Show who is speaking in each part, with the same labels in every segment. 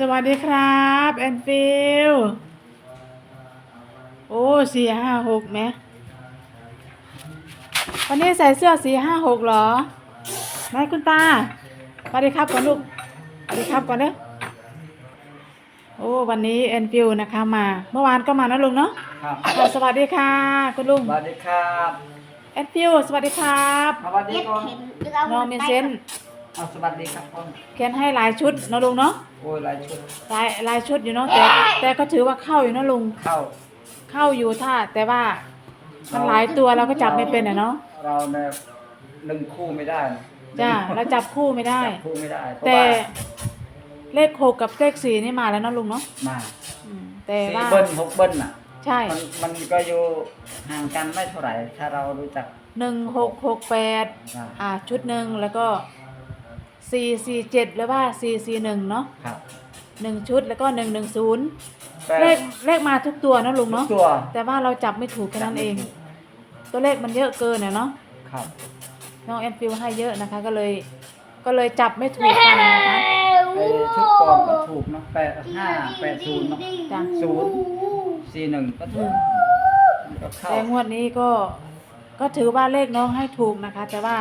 Speaker 1: สวัสดีครับแอนฟิลโอ้สี่ห้าหกไหมวันนี้ใส่เสื้อสี่ห้าหกเหรอไหนคุณตาสวัสดีครับก่อนลูกสวัสดีครับก่อนเด้อโอ้วันนี้แอนฟิลนะคะมา เมื่อวานก็มานะลุงเนาะ
Speaker 2: ครับ
Speaker 1: ค่ะสวัสดีค่ะ คุณลุง
Speaker 2: สวัสดีครับ
Speaker 1: แอนฟิลสวัสดีครับ
Speaker 2: สวัสดีก่อน
Speaker 1: น้องมีเซน
Speaker 2: เอาสวัสดีครับก่อน
Speaker 1: เขียนให้หลายชุดเนาะลุงเนาะ
Speaker 2: โอ้ยหลายชุด
Speaker 1: หลายหลายชุดอยู่เนาะแต่แต่ก็ถือว่าเข้าอยู่เนาะลุง
Speaker 2: เข้า
Speaker 1: เข้าอยู่ถ้าแต่ว่ามันหลายตัวเราก็จับไม่เป็นอะเนาะ
Speaker 2: เราเนี่ยหนึ่งคู่ไม่ได้นะ
Speaker 1: จ้าเราจับคู่ไม่ได้
Speaker 2: จับคู่ไม่ได้เพราะ
Speaker 1: แต่
Speaker 2: ว่า
Speaker 1: เลขหกกับเลขสี่นี่มาแล้วเนาะลุงเนาะ
Speaker 2: มา
Speaker 1: อืมแต่
Speaker 2: สี่
Speaker 1: ว่า
Speaker 2: เบิ้ลหกเบิ้ลน่ะ
Speaker 1: ใช่
Speaker 2: มันมันก็อยู่ห่างกันไม่เท่าไหร่ ถ้าเรารู้จัก
Speaker 1: หนึ่งหกหกแปด
Speaker 2: อ่า
Speaker 1: อ่าชุดหนึ่งแล้วก็ สี่สี่เจ็ดหรือว่าสี่สี่หนึ่งเนาะ
Speaker 2: ครับ
Speaker 1: หนึ่งชุดแล้วก็หนึ่งหนึ่งศูนย์
Speaker 2: แต่
Speaker 1: เลขเลขมาทุกตัวเนาะลุง
Speaker 2: ทุ
Speaker 1: เนาะ
Speaker 2: กตัว
Speaker 1: แต่ว่าเราจับไม่ถูกแค่นั้นเอง ตัวเลขมันเยอะเกินน่ะเนาะ
Speaker 2: ครับ
Speaker 1: น้องแอนฟิลให้เยอะนะคะ ก็เลย ก็เลยจับไม่ถูกกันนะคะ
Speaker 2: ไอ้ชุดก่อนก็ถูกเนาะแปดห้าแปดศูนย์เนาะ
Speaker 1: จ้ะ
Speaker 2: ศูนย์สี่หนึ่งก็ถูกมันก็เข้า
Speaker 1: แต่งวดนี้ก็ก็ถือว่าเลขน้องให้ถูกนะคะ แต่ว่า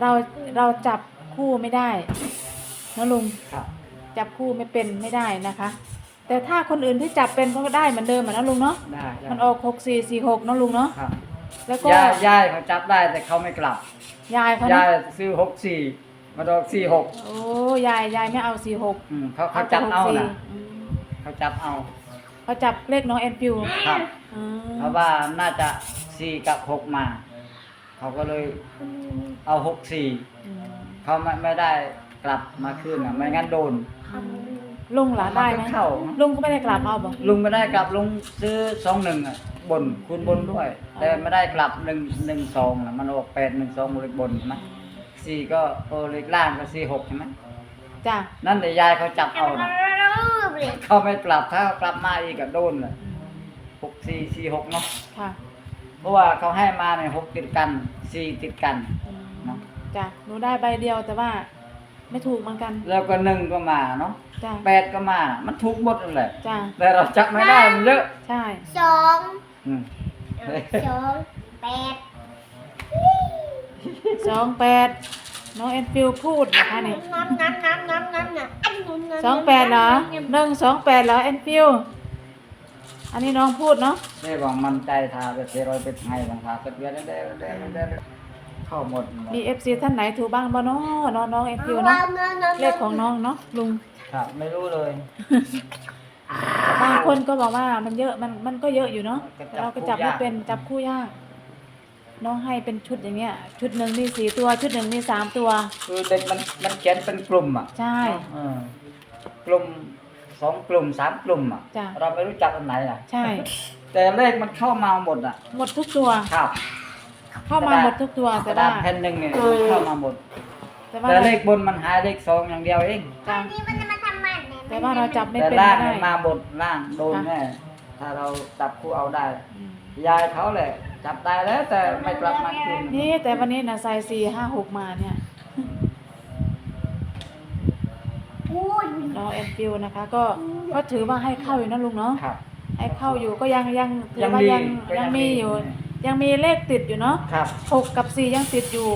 Speaker 1: เราเราจับ คู่ไม่ได้นะลุง
Speaker 2: ครับ
Speaker 1: จับคู่ไม่เป็นไม่ได้นะคะ แต่ถ้าคนอื่นที่จับเป็นก็ได้เหมือนเดิมอะนะลุงเนาะ
Speaker 2: ได้ได้
Speaker 1: มันออกหกสี่สี่หกเนาะลุงเนาะ
Speaker 2: ครับ
Speaker 1: แล้วก็
Speaker 2: ย่าย่ายเขาจับได้แต่เขาไม่กลับ
Speaker 1: ยายเขา
Speaker 2: ย่า
Speaker 1: นะ
Speaker 2: ยซื้อหกสี่มาดอกสี่หก
Speaker 1: โอ้ยายยายไม่เอาสี่หก
Speaker 2: อืมเขาเขาจับเอานะ
Speaker 1: อืม
Speaker 2: เขาจับเอา
Speaker 1: เขาจับเลขน้องแอนฟิว
Speaker 2: ครับ
Speaker 1: อืม
Speaker 2: เพราะว่าน่าจะสี่กับหกมา เขาก็เลยเอาหกสี่
Speaker 1: อืม
Speaker 2: เขาไม่ไม่ได้กลับมาคืนอะไม่งั้นโดน
Speaker 1: อืมลุงเหรอได้ไหม
Speaker 2: เข้า
Speaker 1: ลุงก็ไม่ได้กลับเอาบอก
Speaker 2: ลุงไม่ได้กลับลุงซื้อสองหนึ่งอะบนคูณบนด้วย แต่ไม่ได้กลับหนึ่งหนึ่งสองนะมันออกแปดหนึ่งสองเลขบนใช่ไหมสี่ก็โอเลขล่างก็สี่หกใช่ไหม
Speaker 1: จ้ะ
Speaker 2: นั่นแต่ยายเขาจับเอานะเขาไม่กลับถ้าเขากลับมาอีกก็โดนเลย
Speaker 1: อืม
Speaker 2: หกสี่สี่หกเนาะ
Speaker 1: ค่ะ
Speaker 2: เพราะว่าเขาให้มาเนี่ยหกติดกันสี่ติดกัน
Speaker 1: อืม
Speaker 2: เนาะ
Speaker 1: จ้ะหนูได้ใบเดียวแต่ว่า ไม่ถูกเหมือนกัน
Speaker 2: แล้วก็หนึ่งก็มาเนาะ
Speaker 1: จ้ะ
Speaker 2: แปดก็มามันถูกหมดนั่นแหละ
Speaker 1: จ้ะ
Speaker 2: แต่เราจับไม่ได้มันเยอะ
Speaker 1: ใช่
Speaker 3: สอง
Speaker 2: อืม
Speaker 3: สองแปด
Speaker 1: สองแปดน้องแอนฟิลพูดนะคะนี่
Speaker 3: น้ำน้ำน้ำน้ำน้ำน้ำ
Speaker 1: สองแปดเหรอหนึ่งสองแปดเหรอแอนฟิลอันนี้น้องพูดเนาะ
Speaker 2: นี่บอกมันใจทาไปเทรอยไปไงบางทาเป็นเดือนเดือนเดือนเดือน เข้าหมดหมด
Speaker 1: มีเอฟซีท่านไหนถูกบ้างบ่เนาะน้องน้องแอนฟิลเนาะเลขของน้องเนาะลุง
Speaker 2: ครับ ไม่รู้เลย
Speaker 1: บางคนก็บอกว่ามันเยอะมันมันก็เยอะอยู่เนาะแต่เราก็จับไม่เป็นจับคู่ยาก น้องให้เป็นชุดอย่างเงี้ย ชุดหนึ่งมีสี่ตัวชุดหนึ่งมีสามตัว
Speaker 2: คือเด็กมันมันเขียนเป็นกลุ่มอะ
Speaker 1: ใช่
Speaker 2: เออกลุ่มสองกลุ่มสามกลุ่มอะ
Speaker 1: จ้ะ
Speaker 2: เราไม่รู้จักอันไหนอะ
Speaker 1: ใช่
Speaker 2: แต่เลขมันเข้ามาหมดอะ
Speaker 1: หมดทุกตัว
Speaker 2: ครับ
Speaker 1: เข้ามาหมดทุกตัว
Speaker 2: ก
Speaker 1: แต่
Speaker 2: ระดา
Speaker 1: ว่า
Speaker 2: ษแผ่นหนึ่งเนี่ยเข้ามาหมด
Speaker 1: แต่ว่า
Speaker 2: แต่เลขบนมันหายเลขสองอย่างเดียวเอง
Speaker 1: จ้ะ
Speaker 3: นี่มันจะมาทำมันเนี่ย
Speaker 1: แต่ว่าเราจับไม่
Speaker 2: แต่
Speaker 1: เป็น
Speaker 2: ล่าง
Speaker 1: ไม่
Speaker 2: เนี่ย
Speaker 1: ได้
Speaker 2: มาบนล่างโดน
Speaker 1: ค่ะ
Speaker 2: แน่ถ้าเราจับคู่เอาได้
Speaker 1: อืม
Speaker 2: ยายเขาแหละ จับได้แล้วแต่ไม่กลับมาคืน
Speaker 1: นี่แต่วันนี้นะใส่สี่ห้าหกมาเนี่ย
Speaker 3: พูด
Speaker 1: น้องแอนฟิลนะคะ ก็ก็ถือว่าให้เข้าอยู่นะลุงเนาะ
Speaker 2: ครับ
Speaker 1: ให้เข้าอยู่ก็ยังยังถือ
Speaker 2: ยัง
Speaker 1: ว่า
Speaker 2: มี
Speaker 1: ยัง
Speaker 2: ก็ยั
Speaker 1: ยัง
Speaker 2: ง
Speaker 1: มี
Speaker 2: มี
Speaker 1: อยู่ ยังมีเลขติดอยู่เนาะ
Speaker 2: ครับ
Speaker 1: หกกับสี่ยังติดอยู่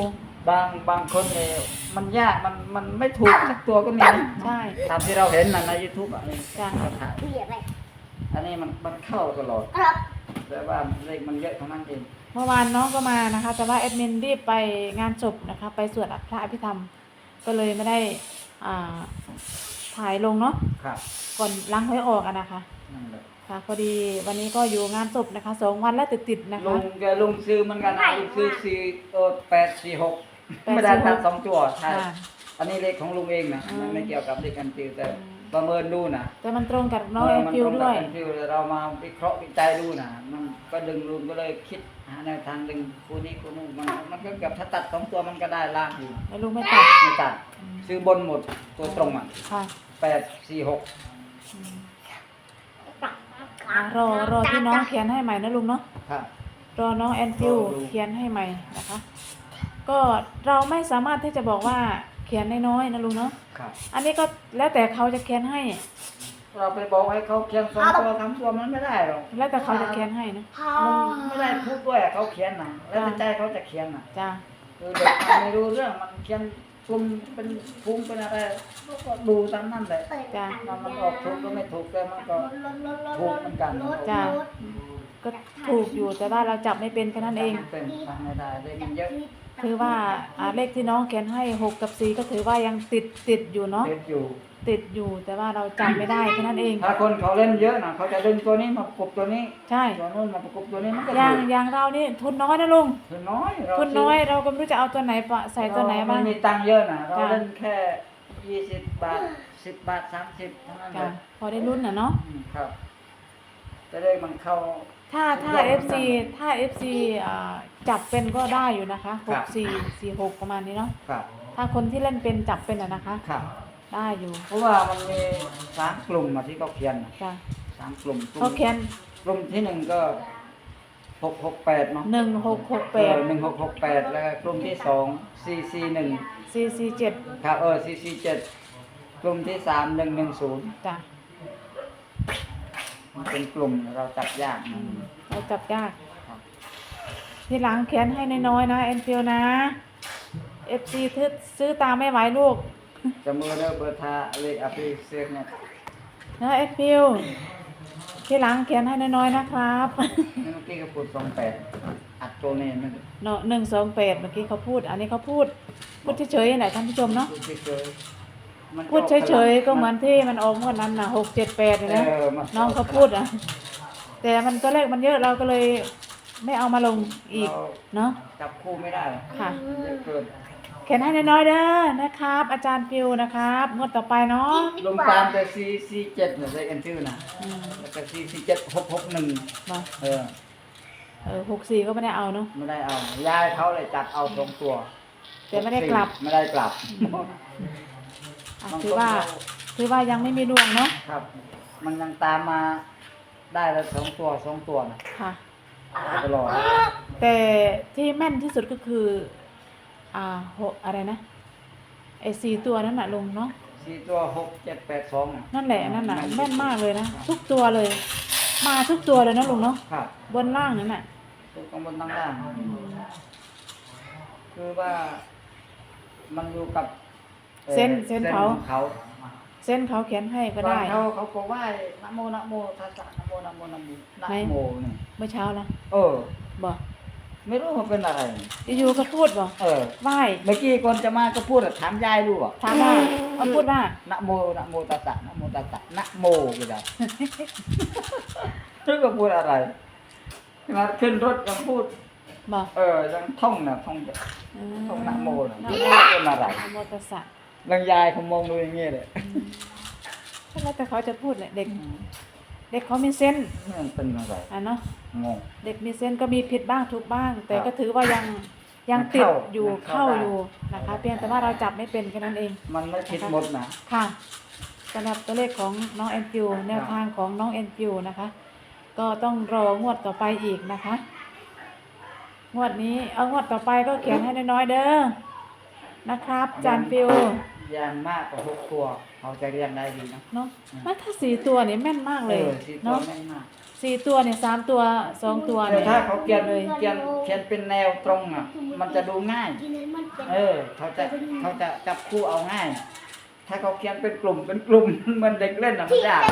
Speaker 2: บางบางคนเนี่ยมันยากมันมันไม่ถูกสักตัวก็มีนะ
Speaker 1: ใช่
Speaker 2: ตามที่เราเห็นนะในยูทูบอะ
Speaker 1: จ้ะ
Speaker 3: เบียดไป
Speaker 2: อันนี้มันมันเข้าตลอด
Speaker 3: ครับ
Speaker 2: แต่ว่าเลขมันเยอะเท่านั้นเอง
Speaker 1: เมื่อวานน้องก็มานะคะ แต่ว่าแอดมินรีบไปงานศพนะคะ ไปสวดพระอภิธรรม ก็เลยไม่ได้อ่า ถ่ายลงเนาะ
Speaker 2: ครับ
Speaker 1: ก่อนล้างหวยออกอะนะคะ
Speaker 2: นั่นแหละ
Speaker 1: ค่ะพอดีวันนี้ก็อยู่งานศพนะคะสองวันแล้วติดๆนะ
Speaker 2: ลุ
Speaker 1: คะ
Speaker 2: งแกลุงซื้อเหมันกันนะลุงซื้อสี่เออแปดสี่หก
Speaker 1: แปดสี่หก
Speaker 2: ไม่ได้ตัดสองตัวใช่
Speaker 1: ค่ะ
Speaker 2: อันนี้เลขของลุงเองนะ
Speaker 1: อืม
Speaker 2: มันไม่เกี่ยวกับเลขกันติวแต่
Speaker 1: อืม
Speaker 2: ประเมินดูนะ
Speaker 1: แต่มันตรงกับน้อง
Speaker 2: เอ
Speaker 1: แอ
Speaker 2: อนมัน
Speaker 1: ฟิว
Speaker 2: ตรง
Speaker 1: ด้
Speaker 2: กับ
Speaker 1: วย
Speaker 2: แอนฟิวเรามาวิเคราะห์วิจัยดูนะมันก็ดึงลุงก็เลยคิดหาแนวทางดึงคู่นี้คู่นู้นมันมันก็เกือบถ้าตัดสองตัวมันก็ได้ล่างอยู่
Speaker 1: แล้วลุงไม่ตัด
Speaker 2: ไม่ตัด
Speaker 1: อืม
Speaker 2: ซื้อบนหมดตัวตรงอะ
Speaker 1: ค่ะ
Speaker 2: แปดสี่หก
Speaker 1: อืมอะรอรอที่น้องเขียนให้ใหม่นะลุงเนาะ
Speaker 2: ครับ
Speaker 1: รอน้องแอนฟิว
Speaker 2: รอดู
Speaker 1: เขียนให้ใหม่นะคะ ก็เราไม่สามารถที่จะบอกว่าขียนน้อยๆนะลุงเนาะ
Speaker 2: ครับ
Speaker 1: อันนี้ก็แล้วแต่เขาจะเขียนให้
Speaker 2: เราไปบอกให้เขาเขียนสองตัวสามตัวมันไม่ได้หรอก
Speaker 1: แล้วแต่เขาจะเขียนให้นะ
Speaker 3: พ่อ
Speaker 2: มันไม่ได้พูดด้วยเขาเขียนนะแล้วแต่ใจเขาจะเขียนนะ
Speaker 1: จ้า
Speaker 2: คือเด็กมันไม่รู้เรื่องมันเขียน กลุ่มเป็นภูมิเป็นอะไรก็ดูตามนั่นแหละ
Speaker 3: เปิด
Speaker 1: จ้ะ
Speaker 2: มันมันออกถูกก็ไม่ถูกแต่มันก็ ถูกเหมือนกัน
Speaker 1: จ้าก็ถูกอยู่แต่ว่าเราจับไม่เป็นแค่นั้นเอง
Speaker 2: เป็นฟังไม่ได้เลขมันเยอะ
Speaker 1: คือว่าอ่าเลขที่น้องเขียนให้หกกับสี่ก็ถือว่ายังติดติดอยู่เนาะ
Speaker 2: เด็ดอยู่
Speaker 1: ติดอยู่แต่ว่าเราจำไม่ได้แค่นั้นเอง
Speaker 2: ถ้าคนเขาเล่นเยอะนะเขาจะดึงตัวนี้มาประกบตัวนี้
Speaker 1: ใช่
Speaker 2: ตัวนู้นมาประกบตัวนี้มันก็
Speaker 1: อย่าง
Speaker 2: ถูก
Speaker 1: อย่างเรานี่ทุนน้อยนะลุง
Speaker 2: ทุนน้อยเรา
Speaker 1: ทุนน้อยเราก็ไม่รู้จะเอาตัวไหนปะใส่ตัวไหนบ้าง
Speaker 2: เรไม่มีตังค์เยอะนะเรา
Speaker 1: จ้ะ
Speaker 2: เล่นแค่ยี่สิบบาทสิบบาทสามสิบเท่านั้นเอ
Speaker 1: จ้ะ
Speaker 2: ง
Speaker 1: พอได้รุ่นน่ะเนาะ
Speaker 2: อืมครับจะได้มันเข้า
Speaker 1: ถ้าถ้า FC ถ้า FC อ่าจับเป็นก็ได้อยู่นะคะ
Speaker 2: ค
Speaker 1: ห
Speaker 2: รั
Speaker 1: ก
Speaker 2: บ
Speaker 1: สี่สี่หกประมาณนี้เนาะ
Speaker 2: ครับ
Speaker 1: ถ้าคนที่เล่นเป็นจับเป็นอะนะคะ
Speaker 2: ครับ
Speaker 1: ได้อยู่
Speaker 2: เพราะว่ามันมีสามกลุ่มอะที่เขาเขียนน่ะ
Speaker 1: จ้ะ
Speaker 2: สามกลุ่มกลุ่
Speaker 1: เขา
Speaker 2: ม
Speaker 1: เขียน
Speaker 2: กลุ่มที่หนึ่งก็หกหกแปดเนาะ
Speaker 1: หนึ่งหกหกแปด
Speaker 2: หนึ่งหกหกแปดแล้วก็กลุ่มที่สองสี่สี่หนึ่ง
Speaker 1: สี่สี่เจ็ด
Speaker 2: ครับเออสี่สี่เจ็ดกลุ่มที่สามหนึ่งหนึ่งศูนย์
Speaker 1: จ้ะ
Speaker 2: มันเป็นกลุ่มเราจับยาก
Speaker 1: อื
Speaker 2: นะ
Speaker 1: มเราจับยาก
Speaker 2: ครับ
Speaker 1: ทีหลังเขียนให้น้อยๆนะเอ็นฟิลนะ FC ซื้อซื้อตามไม่ไหวลูก
Speaker 2: จะมือเด้อเบอร์ทาเลขอภิเษกเนี่ย
Speaker 1: นะเอ็นฟิลทีหลังเขียนให้น้อยๆนะครับ
Speaker 2: เมื่อกี้ก็พูดสองแปดอัดโจเนนมัน
Speaker 1: เนาะหนึ่งสองแปดเมื่อกี้เขาพูด อันนี้เขาพูดพูดเฉยๆไหนท่านผู้ชมเนาะ
Speaker 2: พูดเฉยๆมัน
Speaker 1: พูดเฉยๆก็เหมือนที่มันออกงวดนั้นน่ะหกเจ็ดแปดเลยนะ
Speaker 2: เออมัน
Speaker 1: น้องเขาพูดอะ แต่มันตัวเลขมันเยอะเราก็เลยไม่เอามาลงอีก
Speaker 2: เรา
Speaker 1: เนาะ
Speaker 2: จับคู่ไม่ได้
Speaker 1: ค่ะ
Speaker 2: เยอะเกิน
Speaker 1: เขียนให้น้อยๆเด้อนะครับ อาจารย์ฟิวนะครับงวดต่อไปเนาะ
Speaker 2: ลงตามแต่ซีซีเจ็ดเนี่ยได้กันชื่อนะ
Speaker 1: อืม
Speaker 2: แล้วก็ซีซีเจ็ดหกหกหนึ่ง
Speaker 1: มา
Speaker 2: เออ
Speaker 1: เออหกสี่ก็ไม่ได้เอาเนาะ
Speaker 2: ไม่ได้เอายายเขาเลยจัดเอาสองตัว
Speaker 1: แต่ไม่ได้กลับ
Speaker 2: ไม่ได้กลับ
Speaker 1: อะถือว่าถือว่ายังไม่มีดวงเนาะ
Speaker 2: ครับ มันยังตามมาได้แล้วสองตัวสองตัวนะ
Speaker 1: ค่ะ
Speaker 2: ตลอด
Speaker 1: แต่ที่แม่นที่สุดก็คือ อ่าหกอะไรนะไอ้สี่ตัวนั้นน่ะลุงเนาะ
Speaker 2: สี่ตัวหกเจ็ดแปดสองะ
Speaker 1: นั่นแหละนั่นน่ะแม่นมากเลยนะทุกตัวเลย มาทุกตัวเลยนะลุงเนาะ
Speaker 2: ครับ
Speaker 1: บนล่างนั่นน่ะ
Speaker 2: ทุกข้างบนตั้งล่างคือว่า มันอยู่กับอ่อ
Speaker 1: เส้นเส้นเขา
Speaker 2: ของเขา
Speaker 1: เส้นเขาเขียนให้ก็ได้
Speaker 2: บางเขาเขาก็ไหว้นะโมนะโมทัสสะนะโมนะโมนะโมนะ
Speaker 1: ไหน
Speaker 2: โมนี่
Speaker 1: เมื่อเช้านะ
Speaker 2: เออ
Speaker 1: บอก
Speaker 2: ไม่รู้มันเป็นอะไร
Speaker 1: อยู่ๆก็พูดบอก
Speaker 2: เออ
Speaker 1: ไหว้
Speaker 2: เมื่อกี้คนจะมาก็พูดอะถามยายดูอะ
Speaker 1: ถามว่าเขาพูดว่า
Speaker 2: นะโมนะโมตัสสะนะโมตัสสะนะโมก็ได้รู้ก็พูดอะไรมาขึ้นรถยังพูด
Speaker 1: บอก
Speaker 2: เออยังท่องนะท่อง
Speaker 1: อืม
Speaker 2: ท่องนะโมนะ
Speaker 1: นะ
Speaker 2: ไม่
Speaker 1: โม
Speaker 2: รู้เป็นอะไร
Speaker 1: นะโมตัสสะ
Speaker 2: บางยายเขามองดูอย่างเงี้ยเลย
Speaker 1: ก็แล้วแต่เขาจะพูดแหละเด็ก เด็กเขามีเส้นส์
Speaker 2: มันเป็นอะไร
Speaker 1: อะเนาะ
Speaker 2: งง
Speaker 1: เด็กมีเส้นส์ก็มีผิดบ้างถูกบ้าง แต่
Speaker 2: ครับ
Speaker 1: ก็ถือว่ายังยัง
Speaker 2: มัน
Speaker 1: ติด
Speaker 2: เข้า
Speaker 1: อยู่
Speaker 2: มันเข้า
Speaker 1: เข้า
Speaker 2: ได้
Speaker 1: อยู่นะคะเพียงแต่ว่าเราจับไม่เป็นแค่นั้นเอง
Speaker 2: มันไม่ผิดหมดนะ
Speaker 1: ค่ะสำหรับตัวเลขของน้องแอนฟิวแนวทางของน้องแอนฟิวนะคะ ก็ต้องรองวดต่อไปอีกนะคะ งวดนี้เอางวดต่อไปก็เขียนให้น้อยๆเด้อ นะครับ จานฟิว
Speaker 2: อย่างมากกว่าหกตัวเขาจะเรียนได้ดีนะ
Speaker 1: เนาะแล้วถ้าสี่ตัวเนี่ยแม่นมากเลย
Speaker 2: ออสี่ตัว
Speaker 1: เนาะ
Speaker 2: ไม่มาก
Speaker 1: สี่ตัวเนี่ยสามตัวสองตัว
Speaker 2: แต่
Speaker 1: เนี่ย
Speaker 2: ถ้าเขาเขียน
Speaker 1: เลย
Speaker 2: เขียนเขียนเป็นแนวตรงอะ มันจะดูง่าย
Speaker 3: กินให้มันเป็น
Speaker 2: เออเขาจะเขาจะจับคู่เอาง่าย ถ้าเขาเขียนเป็นกลุ่มเป็นกลุ่มเหมือนเด็กเล่นอะมันยาก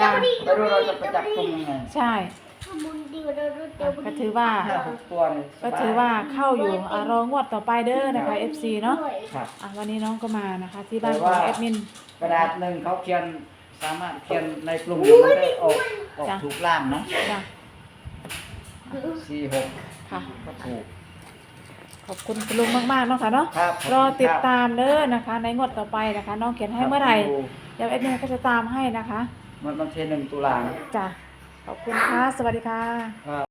Speaker 1: จ้า
Speaker 2: ไม่รู้เราจะไปจับกลุ่มยังไง
Speaker 1: ใช่
Speaker 3: ทำบุญดี กว่าเดิมเดี๋ยวบุญ
Speaker 1: ก็ถือว่า
Speaker 2: ถ้าหกตัวนี่สบย
Speaker 1: ก็ถือว่าเข้าอยู่อะรองวดต่อไปเด้อนะคะ FC เนาะ
Speaker 2: ครับ
Speaker 1: อะวันนี้น้องก็มานะคะ ที่บ้าน
Speaker 2: แต่
Speaker 1: ของ
Speaker 2: ว่า
Speaker 1: แอดมิน
Speaker 2: กระดาษหนึ่งเขาเขียนสามารถเขียนในกลุ่มมันได้ออกออก
Speaker 1: จ้ะ
Speaker 2: ถูกล่างเนาะ
Speaker 1: จ้ะ
Speaker 2: สี่หก
Speaker 1: ค่ะ
Speaker 2: ก็ถูก
Speaker 1: ขอบคุณคุณลุงมากๆเนาะค่ะเนาะ
Speaker 2: ครับ
Speaker 1: รอติดตามเด้อนะคะ ในงวดต่อไปนะคะ น้องเขียนให้เมื่อไหร่เดี๋ยวแอดมินก็จะตามให้นะคะ
Speaker 2: มันมันเทหนึ่งตุลานะ
Speaker 1: จ้ะ ขอบคุณค่ะ สวัสดีค่ะ